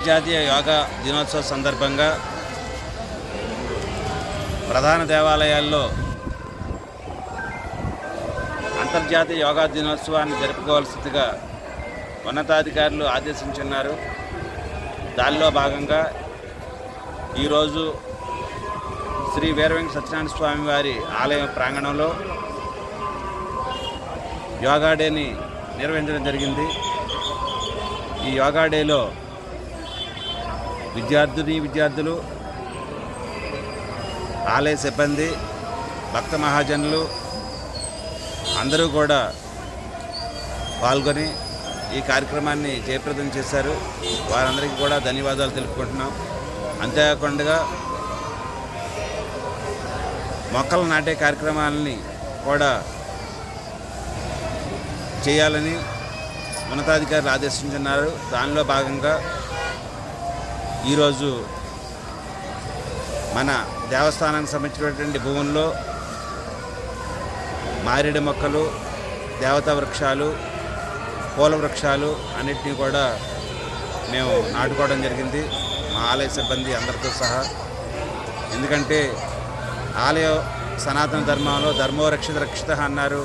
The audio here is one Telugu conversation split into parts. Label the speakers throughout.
Speaker 1: జాతీయ యోగా దినోత్సవ సందర్భంగా ప్రధాన దేవాలయాల్లో అంతర్జాతీయ యోగా దినోత్సవాన్ని జరుపుకోవాల్సిందిగా ఉన్నతాధికారులు ఆదేశించున్నారు. దానిలో భాగంగా ఈరోజు శ్రీ వీరవెంకట సత్యనారాయణ స్వామి వారి ఆలయ ప్రాంగణంలో యోగా డేని నిర్వహించడం జరిగింది. ఈ యోగా డేలో విద్యార్థిని విద్యార్థులు ఆలయ సిబ్బంది భక్త మహాజనులు అందరూ కూడా పాల్గొని ఈ కార్యక్రమాన్ని జయప్రదం చేశారు. వారందరికీ కూడా ధన్యవాదాలు తెలుపుకుంటున్నాం. అంతేకాకుండా మొక్కలు నాటే కార్యక్రమాలని కూడా చేయాలని ఉన్నతాధికారులు ఆదేశించున్నారు. దానిలో భాగంగా ఈరోజు మన దేవస్థానానికి సంబంధించినటువంటి భూముల్లో మారేడు మొక్కలు దేవతా వృక్షాలు పూల వృక్షాలు అన్నిటినీ కూడా మేము నాటుకోవడం జరిగింది. మా ఆలయ సిబ్బంది అందరితో సహా. ఎందుకంటే ఆలయ సనాతన ధర్మంలో ధర్మో రక్షిత రక్షిత అన్నారు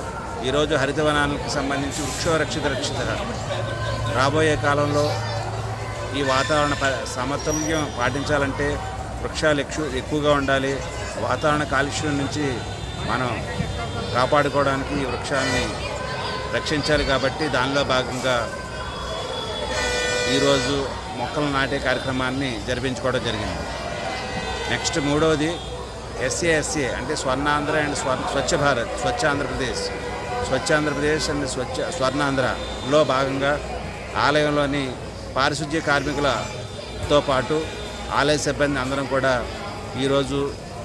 Speaker 1: ఈరోజు హరితవనాలకు సంబంధించి వృక్షో రక్షిత రక్షిత రాబోయే కాలంలో ఈ వాతావరణ సమతుల్యం పాటించాలంటే వృక్షాలు ఎక్కువ ఎక్కువగా ఉండాలి. వాతావరణ కాలుష్యం నుంచి మనం కాపాడుకోవడానికి ఈ వృక్షాన్ని రక్షించాలి కాబట్టి దానిలో భాగంగా ఈరోజు మొక్కలు నాటే కార్యక్రమాన్ని జరిపించుకోవడం జరిగింది. నెక్స్ట్ మూడవది ఎస్ఏఎస్ఏ అంటే స్వర్ణాంధ్ర అండ్ స్వర్ స్వచ్ఛ భారత్ స్వచ్ఛ ఆంధ్రప్రదేశ్. స్వచ్ఛ ఆంధ్రప్రదేశ్ అండ్ స్వచ్ఛ స్వర్ణాంధ్రలో భాగంగా ఆలయంలోని పారిశుద్ధ్య కార్మికులతో పాటు ఆలయ సిబ్బంది అందరం కూడా ఈరోజు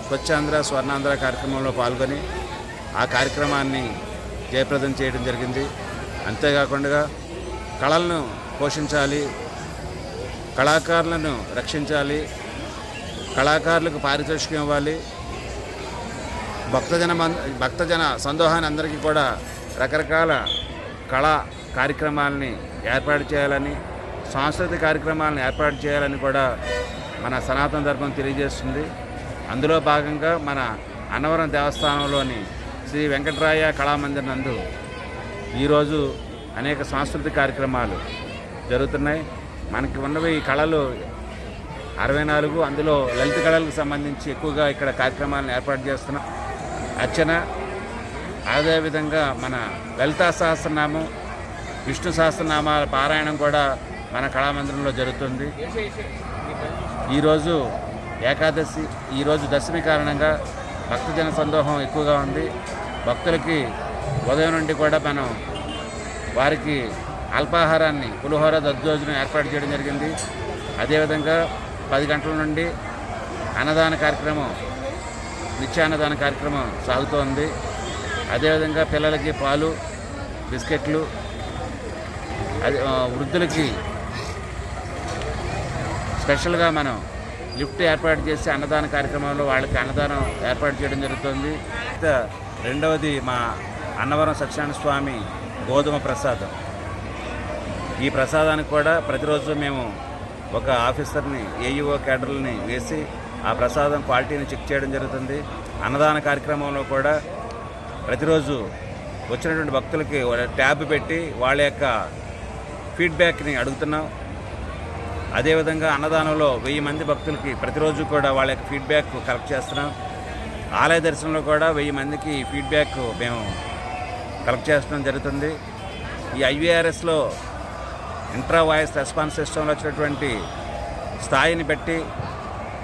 Speaker 1: స్వచ్ఛాంధ్ర స్వర్ణాంధ్ర కార్యక్రమంలో పాల్గొని ఆ కార్యక్రమాన్ని జయప్రదం చేయడం జరిగింది. అంతేకాకుండా కళలను పోషించాలి కళాకారులను రక్షించాలి కళాకారులకు పారితోషికం ఇవ్వాలి భక్తజన భక్తజన సందోహాన్ని అందరికీ కూడా రకరకాల కళా కార్యక్రమాలని ఏర్పాటు చేయాలని సాంస్కృతిక కార్యక్రమాలను ఏర్పాటు చేయాలని కూడా మన సనాతన ధర్మం తెలియజేస్తుంది. అందులో భాగంగా మన అన్నవరం దేవస్థానంలోని శ్రీ వెంకటరాయ కళామందిర్ నందు ఈరోజు అనేక సాంస్కృతిక కార్యక్రమాలు జరుగుతున్నాయి. మనకి ఉన్నవి ఈ కళలు అరవై నాలుగు అందులో లలిత కళలకు సంబంధించి ఎక్కువగా ఇక్కడ కార్యక్రమాలను ఏర్పాటు చేస్తున్నాం. అర్చన. అదేవిధంగా మన లలితా సహస్రనామం విష్ణు సహస్రనామాల పారాయణం కూడా మన కళామందిరంలో జరుగుతుంది. ఈరోజు ఏకాదశి ఈరోజు దశమి కారణంగా భక్తజన సందోహం ఎక్కువగా ఉంది. భక్తులకి ఉదయం నుండి కూడా మనం వారికి అల్పాహారాన్ని పులిహోర దద్దోజనం ఏర్పాటు చేయడం జరిగింది. అదేవిధంగా పది గంటల నుండి అన్నదాన కార్యక్రమం నిత్యాన్నదాన కార్యక్రమం సాగుతోంది. అదేవిధంగా పిల్లలకి పాలు బిస్కెట్లు అది వృద్ధులకి స్పెషల్గా మనం లిఫ్ట్ ఏర్పాటు చేసి అన్నదాన కార్యక్రమంలో వాళ్ళకి అన్నదానం ఏర్పాటు చేయడం జరుగుతుంది. రెండవది మా అన్నవరం సత్యనారాయణ స్వామి గోధుమ ప్రసాదం. ఈ ప్రసాదానికి కూడా ప్రతిరోజు మేము ఒక ఆఫీసర్ని ఏఈఓ క్యాడర్ని వేసి ఆ ప్రసాదం క్వాలిటీని చెక్ చేయడం జరుగుతుంది. అన్నదాన కార్యక్రమంలో కూడా ప్రతిరోజు వచ్చినటువంటి భక్తులకి ట్యాబ్ పెట్టి వాళ్ళ యొక్క ఫీడ్బ్యాక్ని అడుగుతున్నాం. అదేవిధంగా అన్నదానంలో వెయ్యి మంది భక్తులకి ప్రతిరోజు కూడా వాళ్ళ యొక్క ఫీడ్బ్యాక్ కలెక్ట్ చేస్తున్నాం. ఆలయ దర్శనంలో కూడా వెయ్యి మందికి ఫీడ్బ్యాక్ మేము కలెక్ట్ చేస్తడం జరుగుతుంది. ఈ ఐవీఆర్ఎస్లో ఇంట్రా వాయిస్ రెస్పాన్స్ సిస్టంలో వచ్చినటువంటి స్థాయిని బట్టి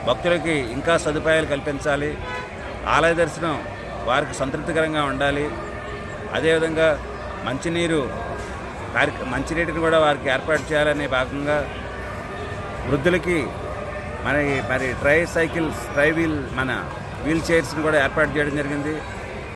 Speaker 1: భక్తులకి ఇంకా సదుపాయాలు కల్పించాలి. ఆలయ దర్శనం వారికి సంతృప్తికరంగా ఉండాలి. అదేవిధంగా మంచినీరు మంచినీటిని కూడా వారికి ఏర్పాటు చేయాలనే భాగంగా వృద్ధులకి మరి మరి ట్రై సైకిల్స్ ట్రై వీల్ మన వీల్ చైర్స్ని కూడా ఏర్పాటు చేయడం జరిగింది.